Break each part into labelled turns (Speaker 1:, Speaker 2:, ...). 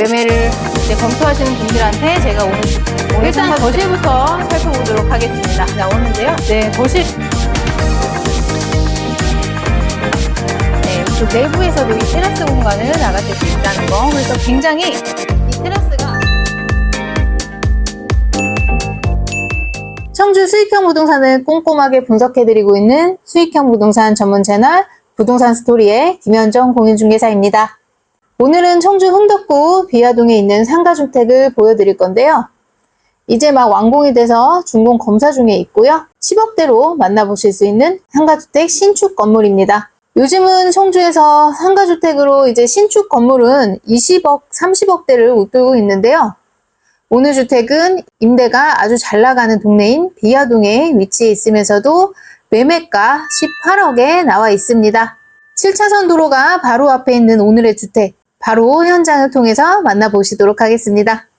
Speaker 1: 매매를 이제 검토하시는 분들한테 제가 오늘 일단 거실부터 살펴보도록 하겠습니다. 나오는데요. 네, 거실. 네, 이쪽 내부에서도 이 테라스 공간을 나가실 수 있다는 거. 그래서 굉장히 이 테라스가 청주 수익형 부동산을 꼼꼼하게 분석해드리고 있는 수익형 부동산 전문 채널 부동산 스토리의 김현정 공인중개사입니다. 오늘은 청주 흥덕구 비화동에 있는 상가주택을 보여드릴 건데요. 이제 막 완공이 돼서 준공 검사 중에 있고요. 10억대로 만나보실 수 있는 상가주택 신축 건물입니다. 요즘은 청주에서 상가주택으로 이제 신축 건물은 20억, 30억대를 웃돌고 있는데요. 오늘 주택은 임대가 아주 잘 나가는 동네인 비화동에 위치해 있으면서도 매매가 18억에 나와 있습니다. 7차선 도로가 바로 앞에 있는 오늘의 주택, 바로 현장을 통해서 만나보시도록 하겠습니다.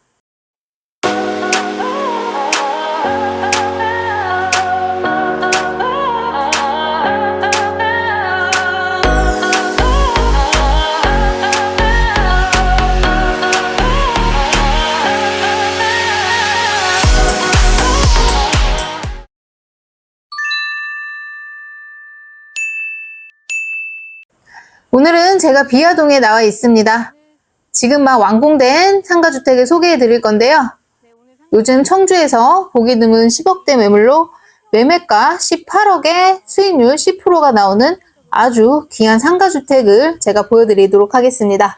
Speaker 1: 오늘은 제가 비화동에 나와 있습니다. 지금 막 완공된 상가주택을 소개해 드릴 건데요. 요즘 청주에서 보기 드문 10억대 매물로 매매가 18억에 수익률 10%가 나오는 아주 귀한 상가주택을 제가 보여드리도록 하겠습니다.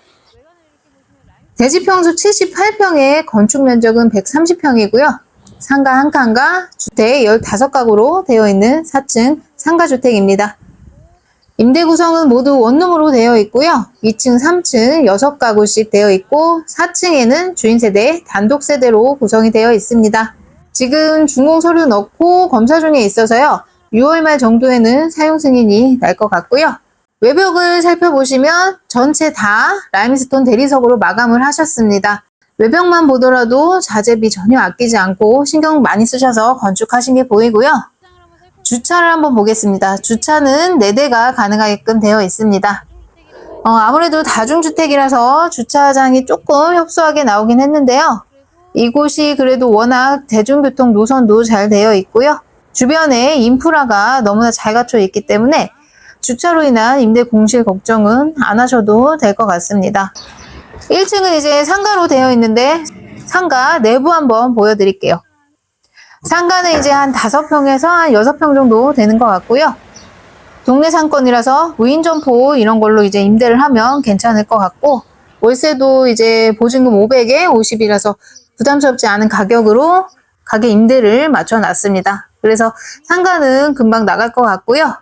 Speaker 1: 대지평수 78평에 건축 면적은 130평이고요. 상가 한 칸과 주택 15가구로 되어 있는 4층 상가주택입니다. 임대 구성은 모두 원룸으로 되어 있고요. 2층, 3층 6가구씩 되어 있고 4층에는 주인 세대, 단독 세대로 구성이 되어 있습니다. 지금 준공 서류 넣고 검사 중에 있어서요. 6월 말 정도에는 사용 승인이 날 것 같고요. 외벽을 살펴보시면 전체 다 라임스톤 대리석으로 마감을 하셨습니다. 외벽만 보더라도 자재비 전혀 아끼지 않고 신경 많이 쓰셔서 건축하신 게 보이고요. 주차를 한번 보겠습니다. 주차는 4대가 가능하게끔 되어 있습니다. 어, 아무래도 다중주택이라서 주차장이 조금 협소하게 나오긴 했는데요. 이곳이 그래도 워낙 대중교통 노선도 잘 되어 있고요. 주변에 인프라가 너무나 잘 갖춰 있기 때문에 주차로 인한 임대 공실 걱정은 안 하셔도 될 것 같습니다. 1층은 이제 상가로 되어 있는데 상가 내부 한번 보여드릴게요. 상가는 이제 한 5평에서 한 6평 정도 되는 것 같고요. 동네 상권이라서 무인 점포 이런 걸로 이제 임대를 하면 괜찮을 것 같고 월세도 이제 보증금 500에 50이라서 부담스럽지 않은 가격으로 가게 임대를 맞춰 놨습니다. 그래서 상가는 금방 나갈 것 같고요.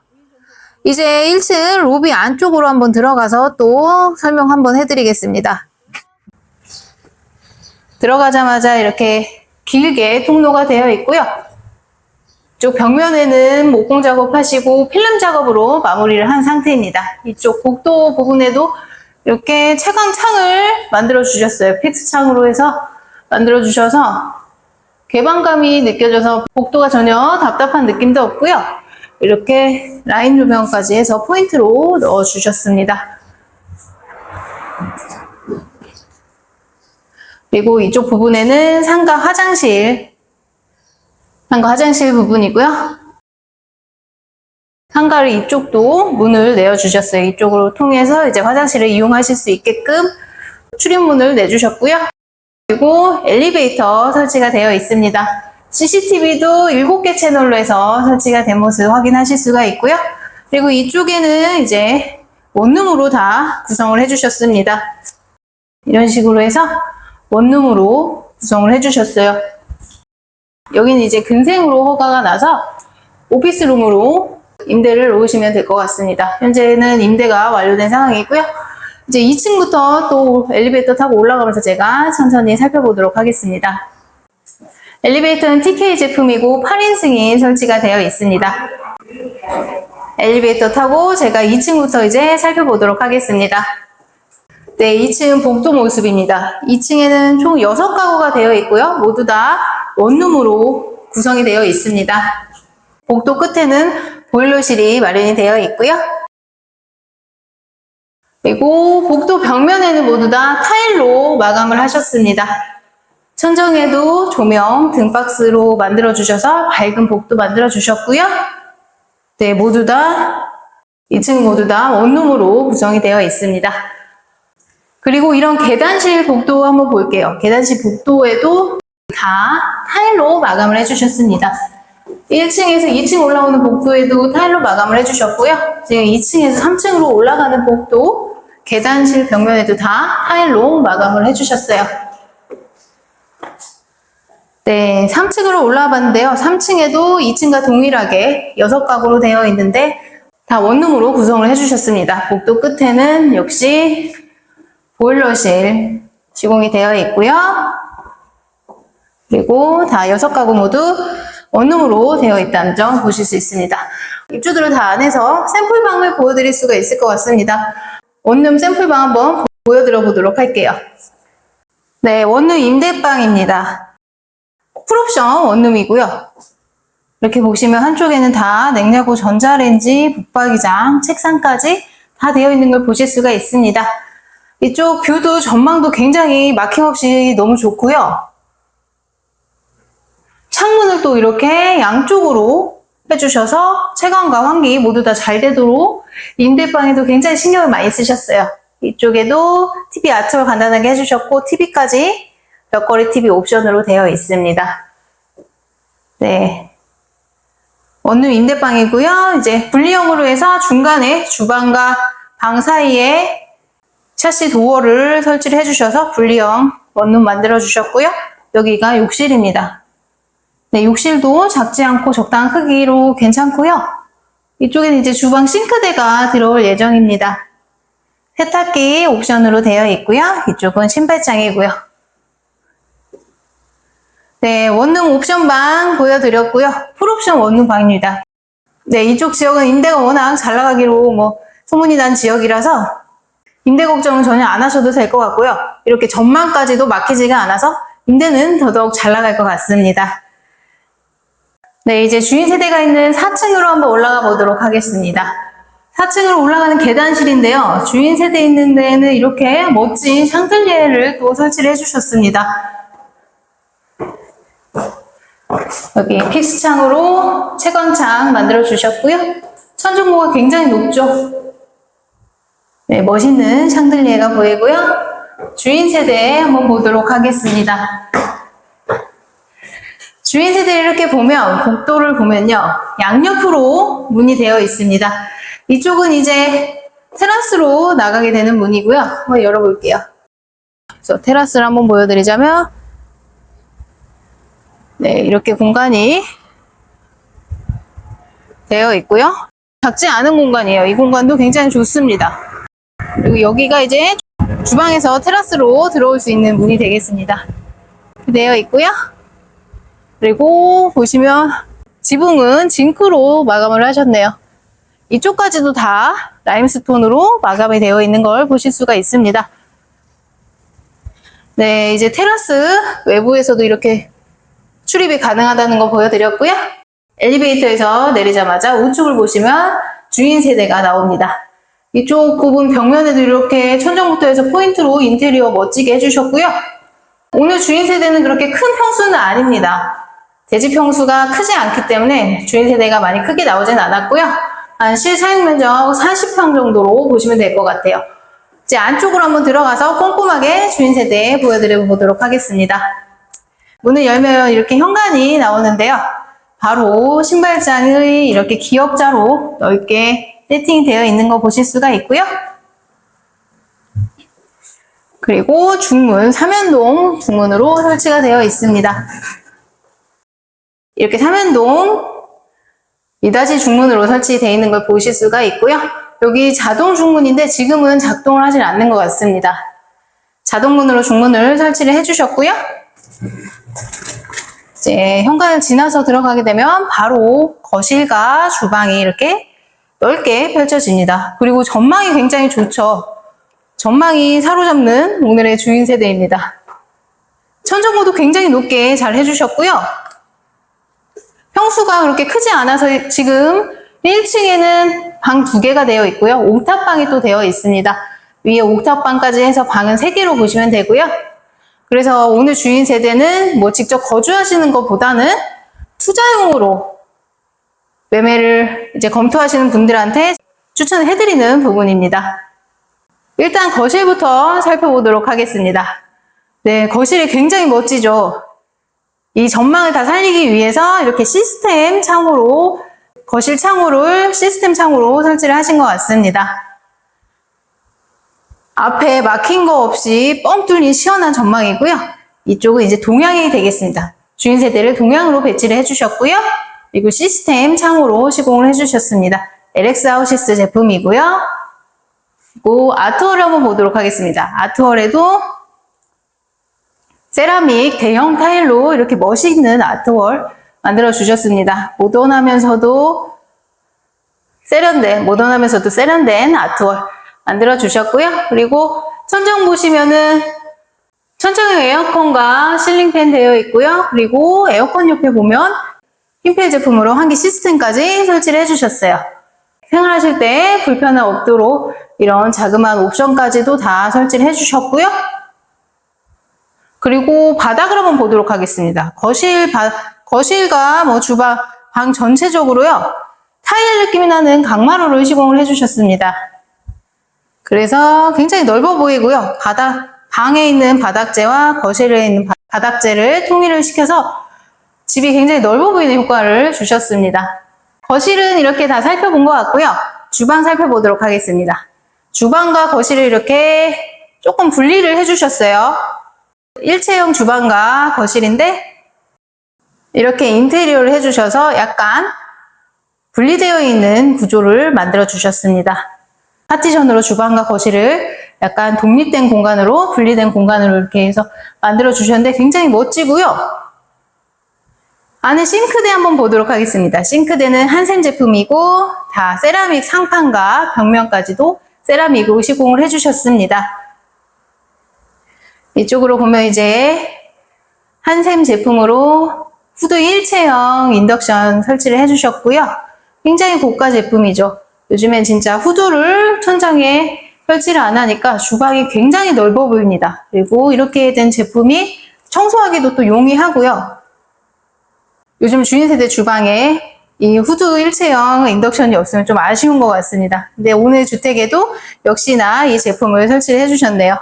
Speaker 1: 이제 1층 로비 안쪽으로 한번 들어가서 또 설명 한번 해드리겠습니다. 들어가자마자 이렇게 길게 통로가 되어 있고요. 이쪽 벽면에는 목공 작업하시고 필름 작업으로 마무리를 한 상태입니다. 이쪽 복도 부분에도 이렇게 채광 창을 만들어 주셨어요. 픽스 창으로 해서 만들어 주셔서 개방감이 느껴져서 복도가 전혀 답답한 느낌도 없고요. 이렇게 라인 조명까지 해서 포인트로 넣어 주셨습니다. 그리고 이쪽 부분에는 상가 화장실, 상가 화장실 부분이고요. 상가를 이쪽도 문을 내어주셨어요. 이쪽으로 통해서 이제 화장실을 이용하실 수 있게끔 출입문을 내주셨고요. 그리고 엘리베이터 설치가 되어 있습니다. CCTV도 7개 채널로 해서 설치가 된 모습 확인하실 수가 있고요. 그리고 이쪽에는 이제 원룸으로 다 구성을 해주셨습니다. 이런 식으로 해서 원룸으로 구성을 해주셨어요. 여기는 이제 근생으로 허가가 나서 오피스룸으로 임대를 놓으시면 될 것 같습니다. 현재는 임대가 완료된 상황이고요. 이제 2층부터 또 엘리베이터 타고 올라가면서 제가 천천히 살펴보도록 하겠습니다. 엘리베이터는 TK 제품이고 8인 승인 설치가 되어 있습니다. 엘리베이터 타고 제가 2층부터 이제 살펴보도록 하겠습니다. 네, 2층 복도 모습입니다. 2층에는 총 6가구가 되어 있고요. 모두 다 원룸으로 구성이 되어 있습니다. 복도 끝에는 보일러실이 마련이 되어 있고요. 그리고 복도 벽면에는 모두 다 타일로 마감을 하셨습니다. 천정에도 조명 등박스로 만들어 주셔서 밝은 복도 만들어 주셨고요. 네, 모두 다 2층 모두 다 원룸으로 구성이 되어 있습니다. 그리고 이런 계단실 복도 한번 볼게요. 계단실 복도에도 다 타일로 마감을 해주셨습니다. 1층에서 2층 올라오는 복도에도 타일로 마감을 해주셨고요. 지금 2층에서 3층으로 올라가는 복도 계단실 벽면에도 다 타일로 마감을 해주셨어요. 네, 3층으로 올라와 봤는데요. 3층에도 2층과 동일하게 6가구로 되어 있는데 다 원룸으로 구성을 해주셨습니다. 복도 끝에는 역시 보일러실 시공이 되어 있고요. 그리고 다 6가구 모두 원룸으로 되어 있다는 점 보실 수 있습니다. 입주들을 다 안에서 샘플 방을 보여드릴 수가 있을 것 같습니다. 원룸 샘플 방 한번 보여드려 보도록 할게요. 네, 원룸 임대방입니다. 풀옵션 원룸이고요. 이렇게 보시면 한쪽에는 다 냉장고, 전자레인지, 붙박이장, 책상까지 다 되어 있는 걸 보실 수가 있습니다. 이쪽 뷰도 전망도 굉장히 막힘없이 너무 좋고요. 창문을 또 이렇게 양쪽으로 해주셔서 채광과 환기 모두 다 잘 되도록 임대방에도 굉장히 신경을 많이 쓰셨어요. 이쪽에도 TV 아트를 간단하게 해주셨고 TV까지 벽걸이 TV 옵션으로 되어 있습니다. 네. 원룸 임대방이고요. 이제 분리형으로 해서 중간에 주방과 방 사이에 샤시 도어를 설치를 해주셔서 분리형 원룸 만들어 주셨고요. 여기가 욕실입니다. 네, 욕실도 작지 않고 적당한 크기로 괜찮고요. 이쪽에는 이제 주방 싱크대가 들어올 예정입니다. 세탁기 옵션으로 되어 있고요. 이쪽은 신발장이고요. 네, 원룸 옵션 방 보여드렸고요. 풀옵션 원룸 방입니다. 네, 이쪽 지역은 임대가 워낙 잘 나가기로 뭐 소문이 난 지역이라서 임대 걱정은 전혀 안 하셔도 될 것 같고요. 이렇게 전망까지도 막히지가 않아서 임대는 더더욱 잘 나갈 것 같습니다. 네, 이제 주인 세대가 있는 4층으로 한번 올라가 보도록 하겠습니다. 4층으로 올라가는 계단실인데요. 주인 세대 있는 데에는 이렇게 멋진 샹들리에를 또 설치를 해주셨습니다. 여기 픽스창으로 채광창 만들어 주셨고요. 천정고가 굉장히 높죠. 네, 멋있는 샹들리에가 보이고요. 주인 세대 한번 보도록 하겠습니다. 주인 세대 이렇게 보면 복도를 보면요. 양옆으로 문이 되어 있습니다. 이쪽은 이제 테라스로 나가게 되는 문이고요. 한번 열어볼게요. 그래서 테라스를 한번 보여드리자면 네, 이렇게 공간이 되어 있고요. 작지 않은 공간이에요. 이 공간도 굉장히 좋습니다. 그리고 여기가 이제 주방에서 테라스로 들어올 수 있는 문이 되겠습니다. 되어 있고요. 그리고 보시면 지붕은 징크로 마감을 하셨네요. 이쪽까지도 다 라임스톤으로 마감이 되어 있는 걸 보실 수가 있습니다. 네, 이제 테라스 외부에서도 이렇게 출입이 가능하다는 거 보여드렸고요. 엘리베이터에서 내리자마자 우측을 보시면 주인 세대가 나옵니다. 이쪽 부분 벽면에도 이렇게 천정부터 해서 포인트로 인테리어 멋지게 해주셨고요. 오늘 주인 세대는 그렇게 큰 평수는 아닙니다. 대지 평수가 크지 않기 때문에 주인 세대가 많이 크게 나오진 않았고요. 한 실사용 면적 40평 정도로 보시면 될 것 같아요. 이제 안쪽으로 한번 들어가서 꼼꼼하게 주인 세대 보여드려 보도록 하겠습니다. 문을 열면 이렇게 현관이 나오는데요. 바로 신발장의 이렇게 기역자로 넓게 세팅되어 있는 거 보실 수가 있고요. 그리고 중문, 삼연동 중문으로 설치가 되어 있습니다. 이렇게 삼연동 이다지 중문으로 설치되어 있는 걸 보실 수가 있고요. 여기 자동 중문인데 지금은 작동을 하질 않는 것 같습니다. 자동문으로 중문을 설치를 해주셨고요. 이제 현관을 지나서 들어가게 되면 바로 거실과 주방이 이렇게 넓게 펼쳐집니다. 그리고 전망이 굉장히 좋죠. 전망이 사로잡는 오늘의 주인 세대입니다. 천정고도 굉장히 높게 잘 해주셨고요. 평수가 그렇게 크지 않아서 지금 1층에는 방 두 개가 되어 있고요. 옥탑방이 또 되어 있습니다. 위에 옥탑방까지 해서 방은 3개로 보시면 되고요. 그래서 오늘 주인 세대는 뭐 직접 거주하시는 것보다는 투자용으로 매매를 이제 검토하시는 분들한테 추천을 해드리는 부분입니다. 일단 거실부터 살펴보도록 하겠습니다. 네, 거실이 굉장히 멋지죠? 이 전망을 다 살리기 위해서 이렇게 시스템 창으로, 거실 창호를 시스템 창으로 설치를 하신 것 같습니다. 앞에 막힌 거 없이 뻥 뚫린 시원한 전망이고요. 이쪽은 이제 동향이 되겠습니다. 주인 세대를 동향으로 배치를 해주셨고요. 그리고 시스템 창으로 시공을 해주셨습니다. LX 하우시스 제품이고요. 그리고 아트월을 한번 보도록 하겠습니다. 아트월에도 세라믹 대형 타일로 이렇게 멋있는 아트월 만들어 주셨습니다. 모던하면서도 세련된, 모던하면서도 세련된 아트월 만들어 주셨고요. 그리고 천장 보시면은 천장에 에어컨과 실링팬 되어 있고요. 그리고 에어컨 옆에 보면 흰필 제품으로 환기 시스템까지 설치를 해주셨어요. 생활하실 때 불편함 없도록 이런 자그마한 옵션까지도 다 설치를 해주셨고요. 그리고 바닥을 한번 보도록 하겠습니다. 거실, 바, 거실과 뭐 주방, 방 전체적으로요. 타일 느낌이 나는 강마루를 시공을 해주셨습니다. 그래서 굉장히 넓어 보이고요. 바닥, 방에 있는 바닥재와 거실에 있는 바, 바닥재를 통일을 시켜서 집이 굉장히 넓어 보이는 효과를 주셨습니다. 거실은 이렇게 다 살펴본 것 같고요. 주방 살펴보도록 하겠습니다. 주방과 거실을 이렇게 조금 분리를 해주셨어요. 일체형 주방과 거실인데 이렇게 인테리어를 해주셔서 약간 분리되어 있는 구조를 만들어 주셨습니다. 파티션으로 주방과 거실을 약간 독립된 공간으로 분리된 공간으로 이렇게 해서 만들어 주셨는데 굉장히 멋지고요. 안에 싱크대 한번 보도록 하겠습니다. 싱크대는 한샘 제품이고 다 세라믹 상판과 벽면까지도 세라믹으로 시공을 해주셨습니다. 이쪽으로 보면 이제 한샘 제품으로 후드 일체형 인덕션 설치를 해주셨고요. 굉장히 고가 제품이죠. 요즘엔 진짜 후드를 천장에 설치를 안 하니까 주방이 굉장히 넓어 보입니다. 그리고 이렇게 된 제품이 청소하기도 또 용이하고요. 요즘 주인 세대 주방에 이 후드 일체형 인덕션이 없으면 좀 아쉬운 것 같습니다. 근데 오늘 주택에도 역시나 이 제품을 설치를 해주셨네요.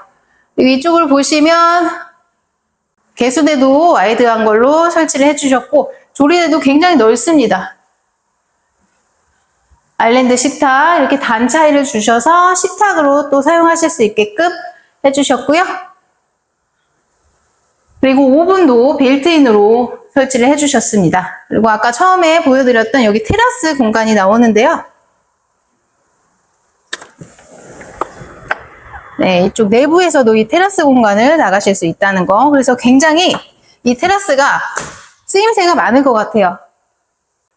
Speaker 1: 이쪽을 보시면 개수대도 와이드한 걸로 설치를 해주셨고 조리대도 굉장히 넓습니다. 아일랜드 식탁 이렇게 단차이를 주셔서 식탁으로 또 사용하실 수 있게끔 해주셨고요. 그리고 오븐도 빌트인으로 설치를 해주셨습니다. 그리고 아까 처음에 보여드렸던 여기 테라스 공간이 나오는데요. 네, 이쪽 내부에서도 이 테라스 공간을 나가실 수 있다는 거. 그래서 굉장히 이 테라스가 쓰임새가 많을 것 같아요.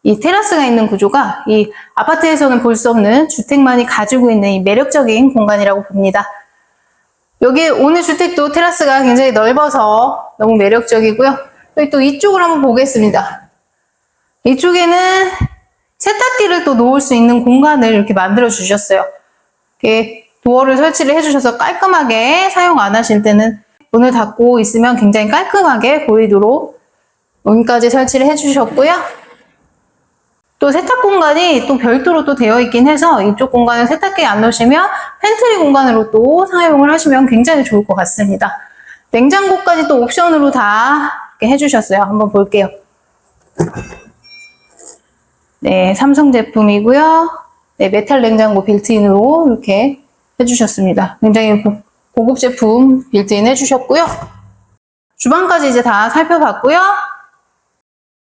Speaker 1: 이 테라스가 있는 구조가 이 아파트에서는 볼 수 없는 주택만이 가지고 있는 이 매력적인 공간이라고 봅니다. 여기 오늘 주택도 테라스가 굉장히 넓어서 너무 매력적이고요. 또 이쪽을 한번 보겠습니다. 이쪽에는 세탁기를 또 놓을 수 있는 공간을 이렇게 만들어 주셨어요. 이렇게 도어를 설치를 해주셔서 깔끔하게 사용 안 하실 때는 문을 닫고 있으면 굉장히 깔끔하게 보이도록 문까지 설치를 해주셨고요. 또 세탁 공간이 또 별도로 또 되어 있긴 해서 이쪽 공간을 세탁기에 안 넣으시면 팬트리 공간으로 또 사용을 하시면 굉장히 좋을 것 같습니다. 냉장고까지 또 옵션으로 다 해주셨어요. 한번 볼게요. 네, 삼성 제품이고요. 네, 메탈 냉장고 빌트인으로 이렇게 해주셨습니다. 굉장히 고, 고급 제품 빌트인 해주셨고요. 주방까지 이제 다 살펴봤고요.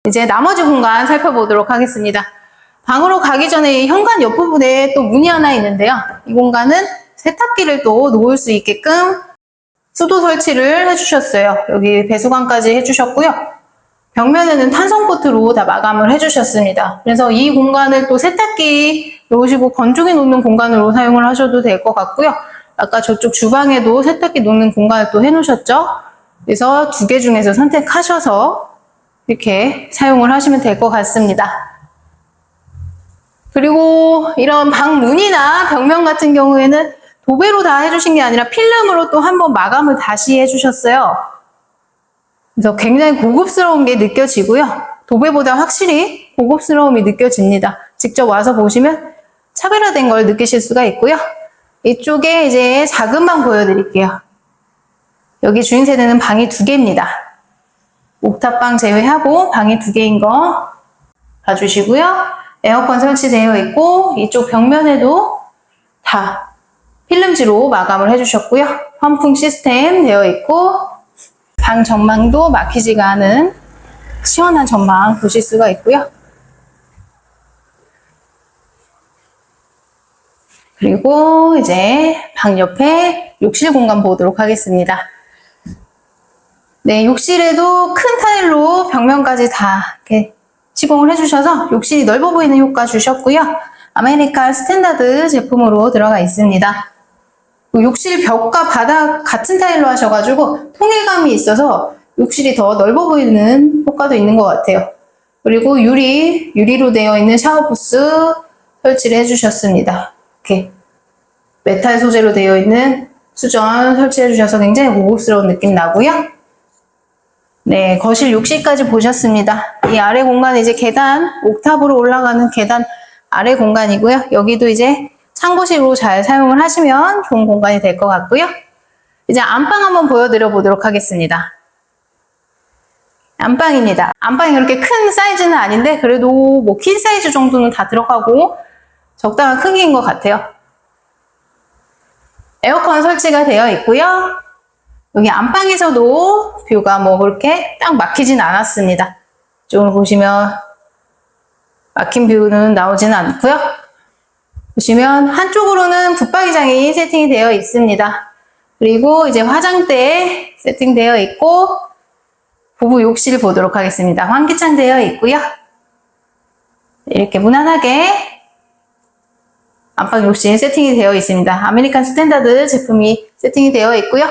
Speaker 1: 이제 나머지 공간 살펴보도록 하겠습니다. 방으로 가기 전에 현관 옆부분에 또 문이 하나 있는데요. 이 공간은 세탁기를 또 놓을 수 있게끔 수도 설치를 해주셨어요. 여기 배수관까지 해주셨고요. 벽면에는 탄성 코트로 다 마감을 해주셨습니다. 그래서 이 공간을 또 세탁기 놓으시고 건조기 놓는 공간으로 사용을 하셔도 될 것 같고요. 아까 저쪽 주방에도 세탁기 놓는 공간을 또 해놓으셨죠? 그래서 두 개 중에서 선택하셔서 이렇게 사용을 하시면 될 것 같습니다. 그리고 이런 방 문이나 벽면 같은 경우에는 도배로 다 해주신 게 아니라 필름으로 또 한 번 마감을 다시 해주셨어요. 그래서 굉장히 고급스러운 게 느껴지고요. 도배보다 확실히 고급스러움이 느껴집니다. 직접 와서 보시면 차별화된 걸 느끼실 수가 있고요. 이쪽에 이제 방 보여드릴게요. 여기 주인 세대는 방이 두 개입니다. 옥탑방 제외하고 방이 두 개인 거 봐주시고요. 에어컨 설치되어 있고 이쪽 벽면에도 다 필름지로 마감을 해주셨고요. 환풍 시스템 되어 있고 방 전망도 막히지가 않은 시원한 전망 보실 수가 있고요. 그리고 이제 방 옆에 욕실 공간 보도록 하겠습니다. 네, 욕실에도 큰 타일로 벽면까지 다 이렇게 시공을 해주셔서 욕실이 넓어 보이는 효과 주셨고요. 아메리칸 스탠다드 제품으로 들어가 있습니다. 그 욕실 벽과 바닥 같은 타일로 하셔가지고 통일감이 있어서 욕실이 더 넓어 보이는 효과도 있는 것 같아요. 그리고 유리, 유리로 되어 있는 샤워 부스 설치를 해주셨습니다. 이렇게 메탈 소재로 되어 있는 수전 설치해 주셔서 굉장히 고급스러운 느낌 나고요. 네, 거실 욕실까지 보셨습니다. 이 아래 공간 이제 계단, 옥탑으로 올라가는 계단 아래 공간이고요. 여기도 이제 창고식으로 잘 사용을 하시면 좋은 공간이 될 것 같고요. 이제 안방 한번 보여드려 보도록 하겠습니다. 안방입니다. 안방이 그렇게 큰 사이즈는 아닌데 그래도 뭐 퀸 사이즈 정도는 다 들어가고 적당한 크기인 것 같아요. 에어컨 설치가 되어 있고요. 여기 안방에서도 뷰가 뭐 그렇게 딱 막히진 않았습니다. 이쪽으로 보시면 막힌 뷰는 나오지는 않고요. 보시면 한쪽으로는 붙박이장이 세팅이 되어 있습니다. 그리고 이제 화장대 세팅되어 있고 부부 욕실 보도록 하겠습니다. 환기창 되어 있고요. 이렇게 무난하게 안방 욕실 세팅이 되어 있습니다. 아메리칸 스탠다드 제품이 세팅이 되어 있고요.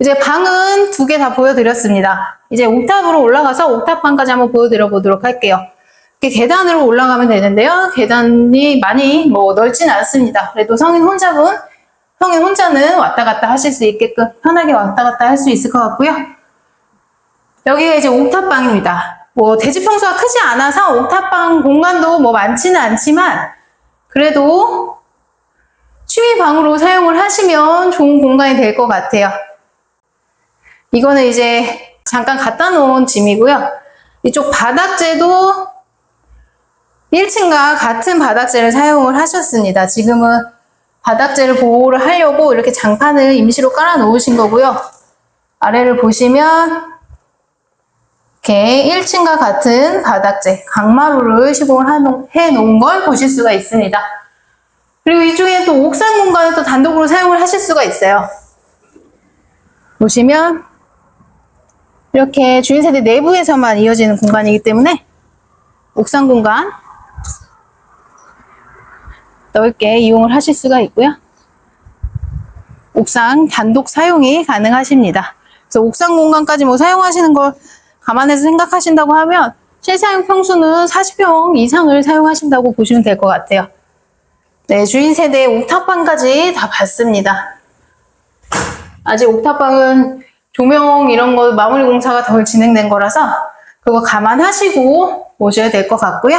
Speaker 1: 이제 방은 두 개 다 보여드렸습니다. 이제 옥탑으로 올라가서 옥탑방까지 한번 보여드려 보도록 할게요. 계단으로 올라가면 되는데요. 계단이 많이 뭐 넓진 않습니다. 그래도 성인 혼자분, 성인 혼자는 왔다 갔다 하실 수 있게끔 편하게 왔다 갔다 할 수 있을 것 같고요. 여기가 이제 옥탑방입니다. 뭐 대지 평수가 크지 않아서 옥탑방 공간도 뭐 많지는 않지만 그래도 취미 방으로 사용을 하시면 좋은 공간이 될 것 같아요. 이거는 이제 잠깐 갖다 놓은 짐이고요. 이쪽 바닥재도 1층과 같은 바닥재를 사용을 하셨습니다. 지금은 바닥재를 보호를 하려고 이렇게 장판을 임시로 깔아 놓으신 거고요. 아래를 보시면 이렇게 1층과 같은 바닥재, 강마루를 시공을 해 놓은 걸 보실 수가 있습니다. 그리고 이쪽에 또 옥상 공간을 또 단독으로 사용을 하실 수가 있어요. 보시면 이렇게 주인 세대 내부에서만 이어지는 공간이기 때문에 옥상 공간 넓게 이용을 하실 수가 있고요. 옥상 단독 사용이 가능하십니다. 그래서 옥상 공간까지 뭐 사용하시는 걸 감안해서 생각하신다고 하면 실사용 평수는 40평 이상을 사용하신다고 보시면 될 것 같아요. 네, 주인 세대 옥탑방까지 다 봤습니다. 아직 옥탑방은 조명 이런 거 마무리 공사가 덜 진행된 거라서 그거 감안하시고 오셔야 될 것 같고요.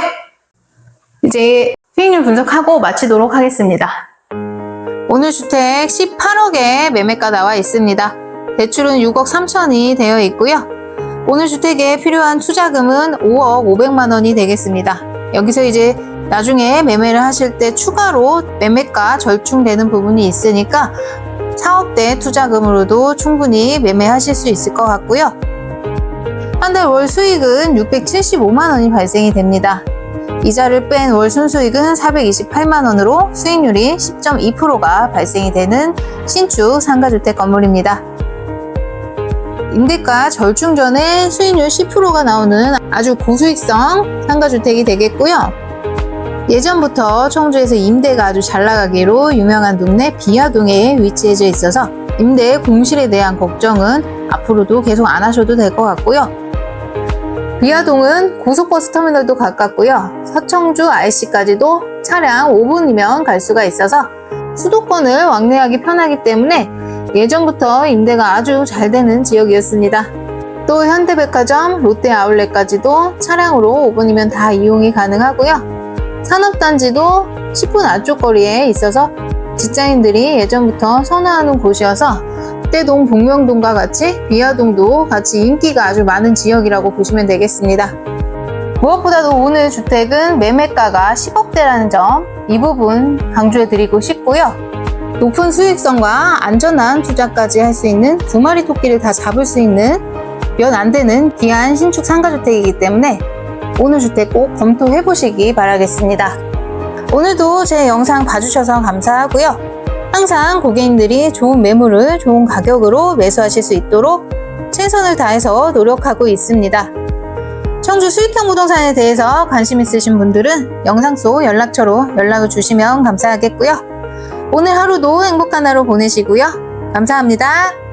Speaker 1: 이제 수익률 분석하고 마치도록 하겠습니다. 오늘 주택 18억에 매매가 나와 있습니다. 대출은 6억 3천이 되어 있고요. 오늘 주택에 필요한 투자금은 5억 500만 원이 되겠습니다. 여기서 이제 나중에 매매를 하실 때 추가로 매매가 절충되는 부분이 있으니까 사업대 투자금으로도 충분히 매매하실 수 있을 것 같고요. 한 달 월 수익은 675만 원이 발생이 됩니다. 이자를 뺀 월 순수익은 428만 원으로 수익률이 10.2%가 발생이 되는 신축 상가주택 건물입니다. 임대가 절충 전에 수익률 10%가 나오는 아주 고수익성 상가주택이 되겠고요. 예전부터 청주에서 임대가 아주 잘 나가기로 유명한 동네 비아동에 위치해져 있어서 임대 공실에 대한 걱정은 앞으로도 계속 안 하셔도 될 것 같고요. 비아동은 고속버스 터미널도 가깝고요. 서청주 IC까지도 차량 5분이면 갈 수가 있어서 수도권을 왕래하기 편하기 때문에 예전부터 임대가 아주 잘 되는 지역이었습니다. 또 현대백화점, 롯데 아울렛까지도 차량으로 5분이면 다 이용이 가능하고요. 산업단지도 10분 안쪽 거리에 있어서 직장인들이 예전부터 선호하는 곳이어서 흑대동, 복명동과 같이 비아동도 같이 인기가 아주 많은 지역이라고 보시면 되겠습니다. 무엇보다도 오늘 주택은 매매가가 10억대라는 점, 이 부분 강조해 드리고 싶고요. 높은 수익성과 안전한 투자까지 할 수 있는 두 마리 토끼를 다 잡을 수 있는 몇 안 되는 귀한 신축 상가주택이기 때문에 오늘 주택 꼭 검토해 보시기 바라겠습니다. 오늘도 제 영상 봐주셔서 감사하고요. 항상 고객님들이 좋은 매물을 좋은 가격으로 매수하실 수 있도록 최선을 다해서 노력하고 있습니다. 청주 수익형 부동산에 대해서 관심 있으신 분들은 영상 속 연락처로 연락을 주시면 감사하겠고요. 오늘 하루도 행복한 하루 보내시고요. 감사합니다.